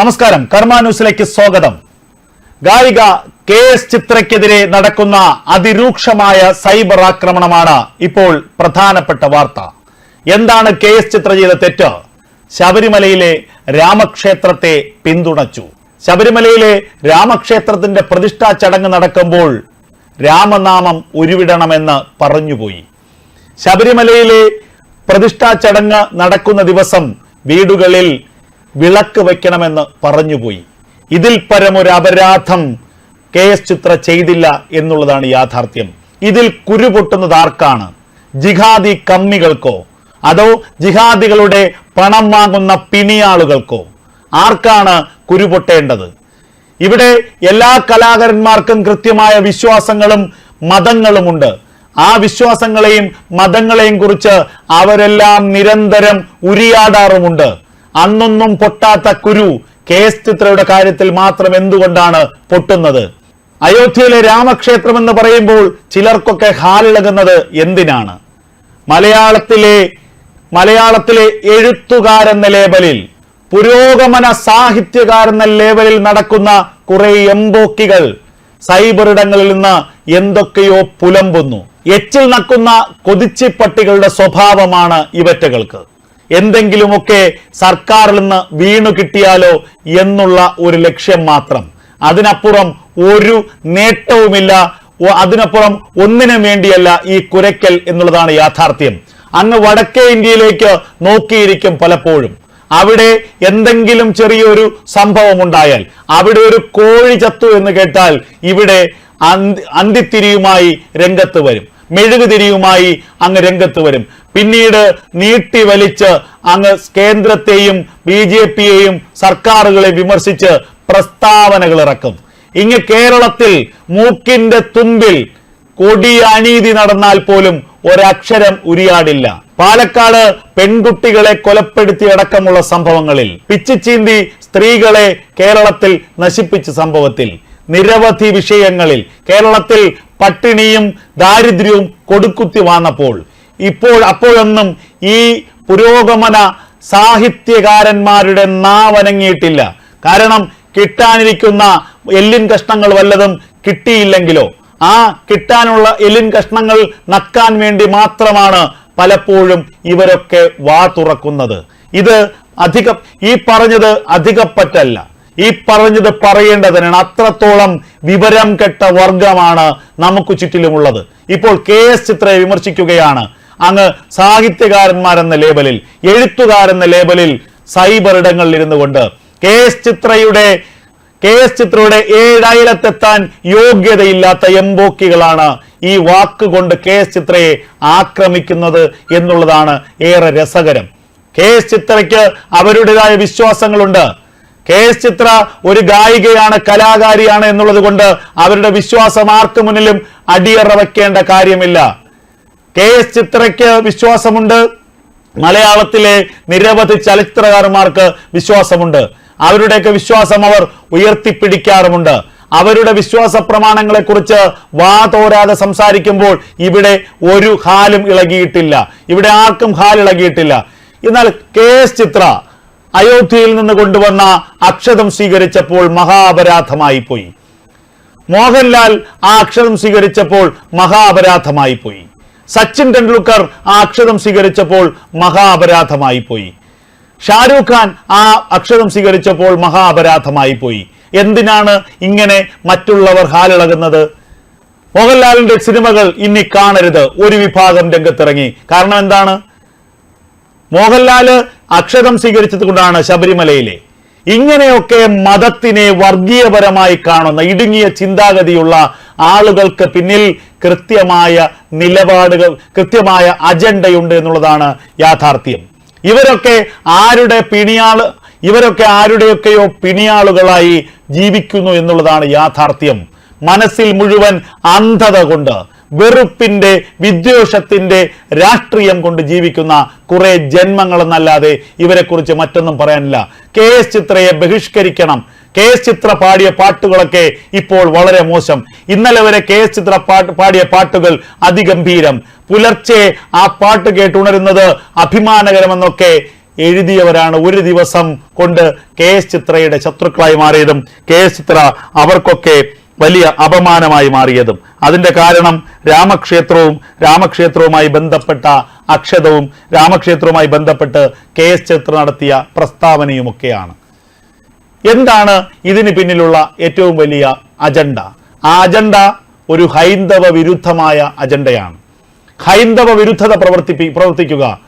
നമസ്കാരം. കർമ്മ ന്യൂസിലേക്ക് സ്വാഗതം. ഗായിക കെ എസ് ചിത്രയ്ക്കെതിരെ നടക്കുന്ന അതിരൂക്ഷമായ സൈബർ ആക്രമണമാണ് ഇപ്പോൾ പ്രധാനപ്പെട്ട വാർത്ത. എന്താണ് കെ എസ് ചിത്ര ചെയ്ത തെറ്റ്? ശബരിമലയിലെ രാമക്ഷേത്രത്തെ പിന്തുണച്ചു. ശബരിമലയിലെ രാമക്ഷേത്രത്തിന്റെ പ്രതിഷ്ഠാ ചടങ്ങ് നടക്കുമ്പോൾ രാമനാമം ഉരുവിടണമെന്ന് പറഞ്ഞുപോയി. ശബരിമലയിലെ പ്രതിഷ്ഠാ ചടങ്ങ് നടക്കുന്ന ദിവസം വീടുകളിൽ വിളക്ക് വയ്ക്കണമെന്ന് പറഞ്ഞുപോയി. ഇതിൽ പരമൊരു അപരാധം കെ എസ് ചിത്ര ചെയ്തില്ല എന്നുള്ളതാണ് യാഥാർത്ഥ്യം. ഇതിൽ കുരുപൊട്ടുന്നത് ആർക്കാണ്? ജിഹാദി കമ്മികൾക്കോ? അതോ ജിഹാദികളുടെ പണം വാങ്ങുന്ന പിണിയാളുകൾക്കോ? ആർക്കാണ് കുരുപൊട്ടേണ്ടത് ഇവിടെ എല്ലാ കലാകാരന്മാർക്കും കൃത്യമായ വിശ്വാസങ്ങളും മതങ്ങളുമുണ്ട്. ആ വിശ്വാസങ്ങളെയും മതങ്ങളെയും കുറിച്ച് അവരെല്ലാം നിരന്തരം ഉരിയാടാറുമുണ്ട്. അന്നൊന്നും പൊട്ടാത്ത കുരു കെ എസ് ചിത്രയുടെ കാര്യത്തിൽ മാത്രം എന്തുകൊണ്ടാണ് പൊട്ടുന്നത്? അയോധ്യയിലെ രാമക്ഷേത്രം എന്ന് പറയുമ്പോൾ ചിലർക്കൊക്കെ ഹാലിളകുന്നത് എന്തിനാണ്? മലയാളത്തിലെ മലയാളത്തിലെ എഴുത്തുകാരെന്ന ലേബലിൽ പുരോഗമന സാഹിത്യകാരെന്ന ലേബലിൽ നടക്കുന്ന കുറെ എംബോക്കികൾ സൈബറിടങ്ങളിൽ നിന്ന് എന്തൊക്കെയോ പുലമ്പുന്നു. എച്ചിൽ നക്കുന്ന കൊതിച്ചിപ്പട്ടികളുടെ സ്വഭാവമാണ് ഇവറ്റകൾക്ക്. എന്തെങ്കിലുമൊക്കെ സർക്കാരിൽ നിന്ന് വീണു കിട്ടിയാലോ എന്നുള്ള ഒരു ലക്ഷ്യം മാത്രം. അതിനപ്പുറം ഒരു നേട്ടവുമില്ല. അതിനപ്പുറം ഒന്നിനും വേണ്ടിയല്ല ഈ കുരയ്ക്കൽ എന്നുള്ളതാണ് യാഥാർത്ഥ്യം. അങ്ങ് വടക്കേ ഇന്ത്യയിലേക്ക് നോക്കിയിരിക്കും പലപ്പോഴും. അവിടെ എന്തെങ്കിലും ചെറിയൊരു സംഭവം ഉണ്ടായാൽ അവിടെ ഒരു കോഴി ചത്തു എന്ന് കേട്ടാൽ ഇവിടെ അന്തി- അന്തിത്തിരിയുമായി രംഗത്ത് വരും. മെഴുകുതിരിയുമായി അങ്ങ് രംഗത്ത് വരും. പിന്നീട് നീട്ടി വലിച്ച് അങ്ങ് കേന്ദ്രത്തെയും ബി ജെ പിയെയും സർക്കാരുകളെ വിമർശിച്ച് പ്രസ്താവനകൾ ഇറക്കും. ഇങ്ങ് കേരളത്തിൽ മൂക്കിന്റെ തുമ്പിൽ കൊടിയ അനീതി നടന്നാൽ പോലും ഒരക്ഷരം ഉരിയാടില്ല. പാലക്കാട് പെൺകുട്ടികളെ കൊലപ്പെടുത്തി അടക്കമുള്ള സംഭവങ്ങളിൽ പിച്ചിച്ചീന്തി സ്ത്രീകളെ കേരളത്തിൽ നശിപ്പിച്ച സംഭവത്തിൽ നിരവധി വിഷയങ്ങളിൽ കേരളത്തിൽ പട്ടിണിയും ദാരിദ്ര്യവും കൊടുക്കുത്തി വന്നപ്പോൾ. ഇപ്പോൾ അപ്പോഴൊന്നും ഈ പുരോഗമന സാഹിത്യകാരന്മാരുടെ നാവനങ്ങിയിട്ടില്ല. കാരണം കിട്ടാനിരിക്കുന്ന എല്ലിൻ കഷ്ണങ്ങൾ വല്ലതും കിട്ടിയില്ലെങ്കിലോ? ആ കിട്ടാനുള്ള എല്ലിൻ കഷ്ണങ്ങൾ നക്കാൻ വേണ്ടി മാത്രമാണ് പലപ്പോഴും ഇവരൊക്കെ വാ തുറക്കുന്നത്. ഇത് അധികം ഈ പറഞ്ഞത് അധികപ്പറ്റല്ല. ഈ പറഞ്ഞത് പറയേണ്ടതിനാണ് അത്രത്തോളം വിവരം കെട്ട വർഗമാണ് നമുക്ക് ചുറ്റിലുമുള്ളത്. ഇപ്പോൾ കെ എസ് ചിത്രയെ വിമർശിക്കുകയാണ്. അങ്ങ് സാഹിത്യകാരന്മാരെന്ന ലേബലിൽ എഴുത്തുകാരെന്ന ലേബലിൽ സൈബർ ഇടങ്ങളിൽ ഇരുന്നു കൊണ്ട് കെ എസ് ചിത്രയുടെ കെ എസ് ചിത്രയുടെ ഏഴായിരത്തെത്താൻ യോഗ്യതയില്ലാത്ത എംബോക്കികളാണ് ഈ വാക്കുകൊണ്ട് കെ എസ് ചിത്രയെ ആക്രമിക്കുന്നത് എന്നുള്ളതാണ് ഏറെ രസകരം. കെ എസ് ചിത്രയ്ക്ക് അവരുടേതായ വിശ്വാസങ്ങളുണ്ട്. കെ എസ് ചിത്ര ഒരു ഗായികയാണ് കലാകാരിയാണ് എന്നുള്ളത് കൊണ്ട് അവരുടെ വിശ്വാസം ആർക്കു മുന്നിലും അടിയറ വയ്ക്കേണ്ട കാര്യമില്ല. കെ എസ് ചിത്രയ്ക്ക് വിശ്വാസമുണ്ട്. മലയാളത്തിലെ നിരവധി ചലച്ചിത്രകാരന്മാർക്ക് വിശ്വാസമുണ്ട്. അവരുടെയൊക്കെ വിശ്വാസം അവർ ഉയർത്തിപ്പിടിക്കാറുമുണ്ട്. അവരുടെ വിശ്വാസ പ്രമാണങ്ങളെ കുറിച്ച് വാ തോരാതെ സംസാരിക്കുമ്പോൾ ഇവിടെ ഒരു ഹാലും ഇളകിയിട്ടില്ല. ഇവിടെ ആർക്കും ഹാൽ ഇളകിയിട്ടില്ല. എന്നാൽ കെ എസ് ചിത്ര അയോധ്യയിൽ നിന്ന് കൊണ്ടുവന്ന അക്ഷതം സ്വീകരിച്ചപ്പോൾ മഹാപരാധമായി പോയി മോഹൻലാൽ ആ അക്ഷരം സ്വീകരിച്ചപ്പോൾ മഹാപരാധമായി പോയി സച്ചിൻ ടെണ്ടുൽക്കർ ആ അക്ഷരം സ്വീകരിച്ചപ്പോൾ മഹാപരാധമായി പോയി ഷാരൂഖ് ഖാൻ ആ അക്ഷരം സ്വീകരിച്ചപ്പോൾ മഹാപരാധമായി പോയി എന്തിനാണ് ഇങ്ങനെ മറ്റുള്ളവർ ഹാലിളകുന്നത്? മോഹൻലാലിന്റെ സിനിമകൾ ഇനി കാണരുത്. ഒരു വിഭാഗം രംഗത്തിറങ്ങി. കാരണം എന്താണ്? മോഹൻലാൽ അക്ഷരം സ്വീകരിച്ചത് കൊണ്ടാണ് ശബരിമലയിലെ. ഇങ്ങനെയൊക്കെ മതത്തിനെ വർഗീയപരമായി കാണുന്ന ഇടുങ്ങിയ ചിന്താഗതിയുള്ള ആളുകൾക്ക് പിന്നിൽ കൃത്യമായ നിലപാടുകൾ കൃത്യമായ അജണ്ടയുണ്ട് എന്നുള്ളതാണ് യാഥാർത്ഥ്യം. ഇവരൊക്കെ ആരുടെ പിണിയാൾ ഇവരൊക്കെ ആരുടെയൊക്കെയോ പിണിയാളുകളായി ജീവിക്കുന്നു എന്നുള്ളതാണ് യാഥാർത്ഥ്യം. മനസ്സിൽ മുഴുവൻ അന്ധത കൊണ്ട് വെറുപ്പിന്റെ വിദ്വേഷത്തിന്റെ രാഷ്ട്രീയം കൊണ്ട് ജീവിക്കുന്ന കുറെ ജന്മങ്ങളെന്നല്ലാതെ ഇവരെക്കുറിച്ച് മറ്റൊന്നും പറയാനില്ല. കെ എസ് ചിത്രയെ ബഹിഷ്കരിക്കണം. കെ എസ് ചിത്ര പാടിയ പാട്ടുകളൊക്കെ ഇപ്പോൾ വളരെ മോശം. ഇന്നലെ വരെ കെ എസ് ചിത്ര പാടിയ പാട്ടുകൾ അതിഗംഭീരം. പുലർച്ചെ ആ പാട്ട് കേട്ടുണരുന്നത് അഭിമാനകരമെന്നൊക്കെ എഴുതിയവരാണ് ഒരു ദിവസം കൊണ്ട് കെ എസ് ചിത്രയുടെ ശത്രുക്കളായി മാറിയതും. കെ എസ് ചിത്ര അവർക്കൊക്കെ വലിയ അപമാനമായി മാറിയതും. അതിന്റെ കാരണം രാമക്ഷേത്രവും രാമക്ഷേത്രവുമായി ബന്ധപ്പെട്ട അക്ഷതവും രാമക്ഷേത്രവുമായി ബന്ധപ്പെട്ട് കെ എസ് ചിത്ര നടത്തിയ പ്രസ്താവനയുമൊക്കെയാണ്. എന്താണ് ഇതിന് പിന്നിലുള്ള ഏറ്റവും വലിയ അജണ്ട? ആ അജണ്ട ഒരു ഹൈന്ദവ വിരുദ്ധമായ അജണ്ടയാണ്. ഹൈന്ദവ വിരുദ്ധത പ്രവർത്തിപ്പി പ്രവർത്തിക്കുക.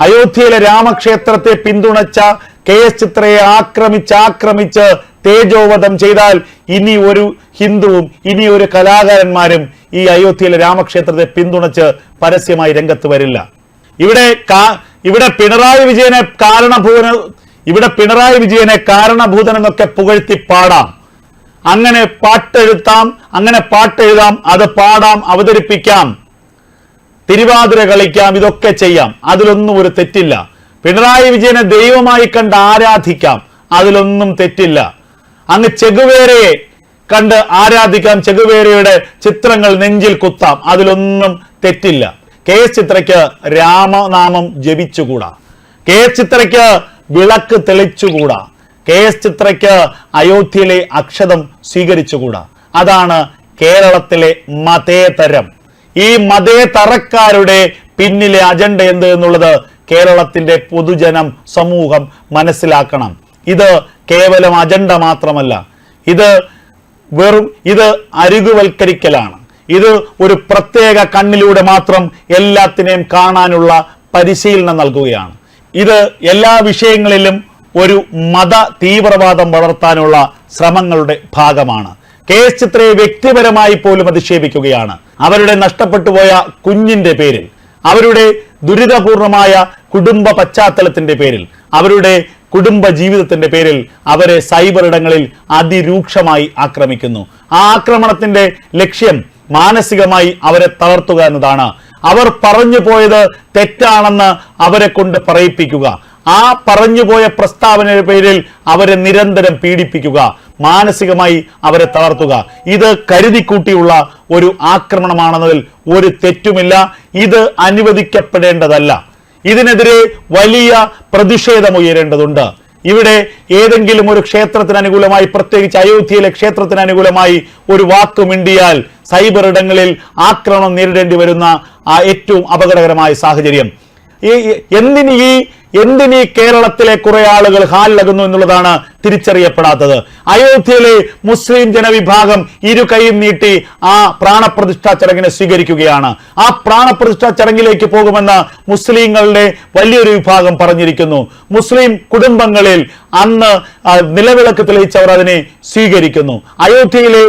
അയോധ്യയിലെ രാമക്ഷേത്രത്തെ പിന്തുണച്ച കെ എസ് ചിത്രയെ ആക്രമിച്ച് ആക്രമിച്ച് തേജോവധം ചെയ്താൽ ഇനി ഒരു ഹിന്ദുവും ഇനി ഒരു കലാകാരന്മാരും ഈ അയോധ്യയിലെ രാമക്ഷേത്രത്തെ പിന്തുണച്ച് പരസ്യമായി രംഗത്ത് വരില്ല. ഇവിടെ ഇവിടെ പിണറായി വിജയനെ കാരണഭൂതന ഇവിടെ പിണറായി വിജയനെ കാരണഭൂതൻ എന്നൊക്കെ പുകഴ്ത്തി പാടാം. അങ്ങനെ പാട്ടെഴുത്താം അങ്ങനെ പാട്ടെഴുതാം അത് പാടാം അവതരിപ്പിക്കാം. തിരുവാതിര കളിക്കാം ഇതൊക്കെ ചെയ്യാം. അതിലൊന്നും ഒരു തെറ്റില്ല. പിണറായി വിജയനെ ദൈവമായി കണ്ട് ആരാധിക്കാം അതിലൊന്നും തെറ്റില്ല. അങ്ങ് ചെകുവേരയെ കണ്ട് ആരാധിക്കാം. ചെകുവേരയുടെ ചിത്രങ്ങൾ നെഞ്ചിൽ കുത്താം. അതിലൊന്നും തെറ്റില്ല. കെ എസ് ചിത്രയ്ക്ക് രാമനാമം ജപിച്ചുകൂടാ. കെ എസ് ചിത്രയ്ക്ക് വിളക്ക് തെളിച്ചുകൂടാ. കെ എസ് ചിത്രയ്ക്ക് അയോധ്യയിലെ അക്ഷതം സ്വീകരിച്ചുകൂടാ. അതാണ് കേരളത്തിലെ മതേതരം. ഈ മതേതറക്കാരുടെ പിന്നിലെ അജണ്ട എന്ത് എന്നുള്ളത് കേരളത്തിന്റെ പൊതുജനം സമൂഹം മനസ്സിലാക്കണം. ഇത് കേവലം അജണ്ട മാത്രമല്ല ഇത് വെറും ഇത് അരികുവൽക്കരിക്കലാണ്. ഇത് ഒരു പ്രത്യേക കണ്ണിലൂടെ മാത്രം എല്ലാത്തിനെയും കാണാനുള്ള പരിശീലനം നൽകുകയാണ്. ഇത് എല്ലാ വിഷയങ്ങളിലും ഒരു മത തീവ്രവാദം വളർത്താനുള്ള ശ്രമങ്ങളുടെ ഭാഗമാണ്. കെ എസ് ചിത്രയെ വ്യക്തിപരമായി പോലും അധിക്ഷേപിക്കുകയാണ്. അവരുടെ നഷ്ടപ്പെട്ടുപോയ കുഞ്ഞിന്റെ പേരിൽ അവരുടെ ദുരിതപൂർണമായ കുടുംബ പശ്ചാത്തലത്തിന്റെ പേരിൽ അവരുടെ കുടുംബ ജീവിതത്തിന്റെ പേരിൽ അവരെ സൈബർ ഇടങ്ങളിൽ അതിരൂക്ഷമായി ആക്രമിക്കുന്നു. ആ ആക്രമണത്തിന്റെ ലക്ഷ്യം മാനസികമായി അവരെ തളർത്തുക എന്നതാണ്. അവർ പറഞ്ഞു പോയത് തെറ്റാണെന്ന് അവരെ കൊണ്ട് പറയിപ്പിക്കുക. ആ പറഞ്ഞുപോയ പ്രസ്താവനയുടെ പേരിൽ അവരെ നിരന്തരം പീഡിപ്പിക്കുക. മാനസികമായി അവരെ തളർത്തുക. ഇത് കരുതിക്കൂട്ടിയുള്ള ഒരു ആക്രമണമാണെന്നതിൽ ഒരു തെറ്റുമില്ല. ഇത് അനുവദിക്കപ്പെടേണ്ടതല്ല. ഇതിനെതിരെ വലിയ പ്രതിഷേധം ഉയരേണ്ടതുണ്ട് ഇവിടെ ഏതെങ്കിലും ഒരു ക്ഷേത്രത്തിന് അനുകൂലമായി പ്രത്യേകിച്ച് അയോധ്യയിലെ ക്ഷേത്രത്തിന് അനുകൂലമായി ഒരു വാക്ക് മിണ്ടിയാൽ സൈബർ ഇടങ്ങളിൽ ആക്രമണം നേരിടേണ്ടി വരുന്ന ആ ഏറ്റവും അപകടകരമായ സാഹചര്യം. ഈ- എന്തിന് ഈ എന്തിന് ഈ കേരളത്തിലെ കുറെ ആളുകൾ ഹാലിലകുന്നു എന്നുള്ളതാണ് തിരിച്ചറിയപ്പെടാത്തത്. അയോധ്യയിലെ മുസ്ലിം ജനവിഭാഗം ഇരു കൈയും നീട്ടി ആ പ്രാണപ്രതിഷ്ഠാ ചടങ്ങിനെ സ്വീകരിക്കുകയാണ്. ആ പ്രാണപ്രതിഷ്ഠാ ചടങ്ങിലേക്ക് പോകുമെന്ന് മുസ്ലിങ്ങളുടെ വലിയൊരു വിഭാഗം പറഞ്ഞിരിക്കുന്നു. മുസ്ലിം കുടുംബങ്ങളിൽ അന്ന് നിലവിളക്ക് തെളിയിച്ചവർ അതിനെ സ്വീകരിക്കുന്നു. അയോധ്യയിലെ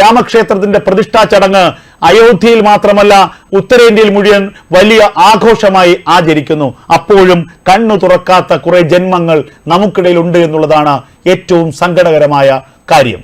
രാമക്ഷേത്രത്തിന്റെ പ്രതിഷ്ഠാ ചടങ്ങ് അയോധ്യയിൽ മാത്രമല്ല ഉത്തരേന്ത്യയിൽ മുഴുവൻ വലിയ ആഘോഷമായി ആചരിക്കുന്നു. അപ്പോഴും കണ്ണു തുറക്കാത്ത കുറെ ജന്മങ്ങൾ നമുക്കിടയിൽ ഉണ്ട് എന്നുള്ളതാണ് ഏറ്റവും സങ്കടകരമായ കാര്യം.